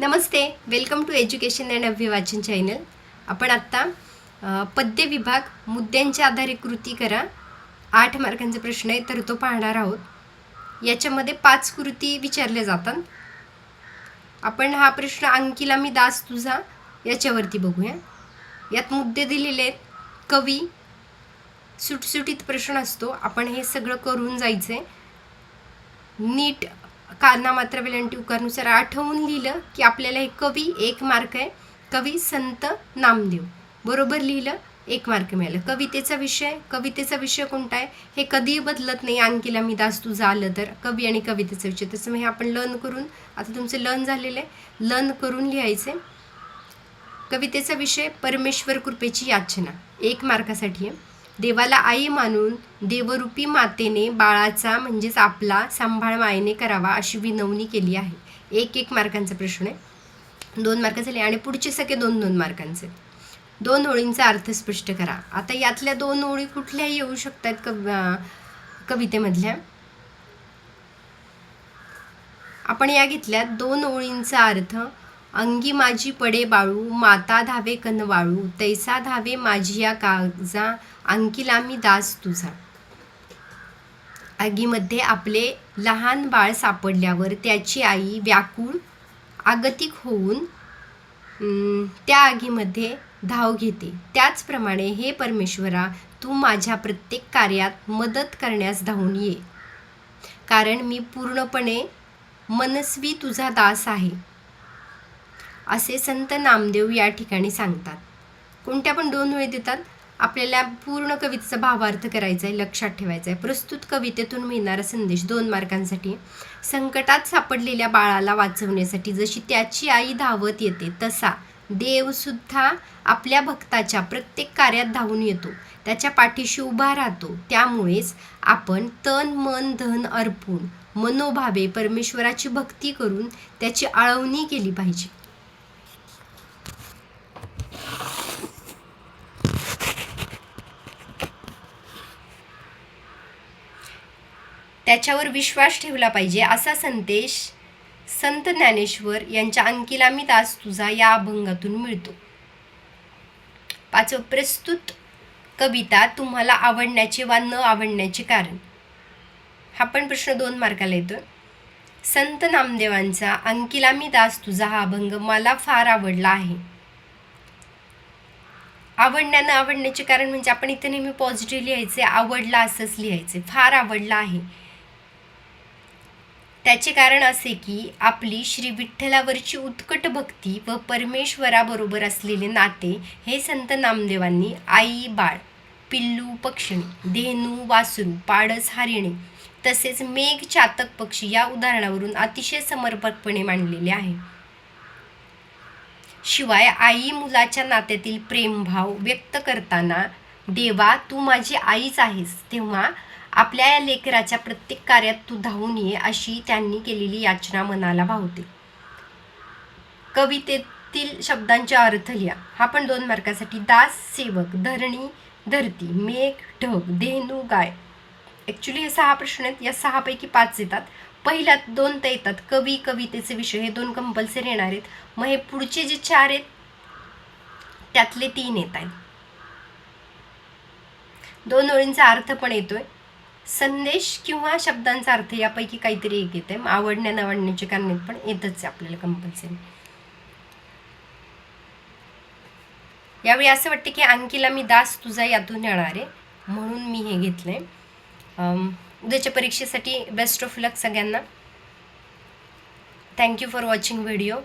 Namaste welcome to education and अभिवाचन channel आपण आत्ता पद्य विभाग मुद्द्यांच्या आधारे कृती करा. आठ मार्कांचा प्रश्न आहे तर तो पाहणार आहोत. याच्यामध्ये पाच कृती विचारल्या जातात. आपण हा प्रश्न अंकिला मी दास तुझा याच्यावरती बघूया. यात मुद्दे दिलेले आहेत. कवी सुटसुटीत प्रश्न असतो. आपण हे सगळं करून जायचं आहे नीट काना मात्र वेलांटी आठवून लिहिलं की आपल्याला हे कवी एक मार्क आहे. कवी संत नामदेव. बरोबर लिहिलं एक मार्क मिळालं. कवितेचा विषय कवितेचा विषय कोणता आहे? हे कधीही बदलत नाही. आणखीला मी दास तुझं आलं तर. कवी आणि कवितेचा विषय. तसं हे आपण लर्न करून आता तुमचं लर्न झालेलं आहे. लर्न करून लिहायचे कवितेचा विषय परमेश्वर कृपेची याचना. एक मार्कासाठी आहे. देवाला आई मानून देवरूपी मातेने बाळाचा म्हणजेच आपला सांभाळ मायेने करावा अशी विनवणी केली आहे. एक एक मार्कांचा प्रश्न आहे. दोन मार्क झाले आणि पुढचे सगळे दोन दोन मार्कांचे. दोन ओळींचा अर्थ स्पष्ट करा. आता यातल्या दोन ओळी कुठल्याही येऊ शकतात कव कवितेमधल्या. आपण या घेतल्या दोन ओळींचा अर्थ अंगी माझी पडे बाळू माता धावे कनवाळू तैसा धावे माझी या काजा अंकिला मी दास तुझा. आगीमध्ये आपले लहान बाळ सापडल्यावर त्याची आई व्याकुळ आगतिक होऊन त्या आगीमध्ये धाव घेते. त्याचप्रमाणे हे परमेश्वरा तू माझ्या प्रत्येक कार्यात मदत करण्यास धावून ये. कारण मी पूर्णपणे मनस्वी तुझा दास आहे. असे संत नामदेव या ठिकाणी सांगतात. कोणत्या पण दोन वेळ देतात आपल्याला पूर्ण कवितेचा भावार्थ करायचा आहे लक्षात ठेवायचा आहे प्रस्तुत कवितेतून मिळणारा संदेश दोन मार्कांसाठी. संकटात सापडलेल्या बाळाला वाचवण्यासाठी जशी त्याची आई धावत येते तसा देवसुद्धा आपल्या भक्ताच्या प्रत्येक कार्यात धावून येतो. त्याच्या पाठीशी उभा राहतो. त्यामुळेच आपण तन मन धन अर्पून मनोभावे परमेश्वराची भक्ती करून त्याची आळवणी केली पाहिजे. त्याच्यावर विश्वास ठेवला पाहिजे असा संदेश संत ज्ञानेश्वर यांच्या अंकिला मी दास तुझा या अभंगातून मिळतो. पाचवं प्रस्तुत कविता तुम्हाला आवडण्याचे वा न आवडण्याचे कारण. हा पण प्रश्न दोन मार्काला येतो. संत नामदेवांचा अंकिला मी दास तुझा हा अभंग मला फार आवडला आहे. आवडण्या न आवडण्याचे कारण म्हणजे आपण इथे नेहमी पॉझिटिव्ह लिहायचे आवडला असंच लिहायचे फार आवडला आहे. त्याचे कारण असे की आपली श्री विठ्ठलावरची उत्कट भक्ती व परमेश्वराबरोबर असलेले नाते हे संत नामदेवांनी आई बाळ पिल्लू पक्षिणी धेनू वासरू पाडस हरिणे तसेच मेघ चातक पक्षी या उदाहरणावरून अतिशय समर्पकपणे मांडलेले आहे. शिवाय आई मुलाच्या नात्यातील प्रेमभाव व्यक्त करताना देवा तू माझी आईच आहेस तेव्हा आपल्या या लेकराच्या प्रत्येक कार्यात तू धावून ये अशी त्यांनी केलेली याचना मनाला भावते. कवितेतील शब्दांच्या अर्थ लिहा. हा पण दोन मार्कासाठी दास सेवक धरणी धरती मेघ ढग धेनू गाय. ॲक्च्युली हे सहा प्रश्न आहेत. या सहापैकी पाच येतात. पहिल्यात दोन तर येतात. कवी कवितेचे विषय. हे दोन कंपल्सरी येणार आहेत. मग हे पुढचे जे चार आहेत त्यातले तीन येत आहेत. दोन ओळींचा अर्थ पण येतोय. संदेश किंवा शब्दांचा अर्थ यापैकी काहीतरी एक येते आवडण्या न कारण पण येतच आहे आपल्याला कंपल्सरी यावेळी असं वाटतं की अंकीला मी दास तुझा यातून येणार आहे. म्हणून मी हे घेतलं आहे उद्याच्या परीक्षेसाठी बेस्ट ऑफ लक सगळ्यांना. Thank you for watching video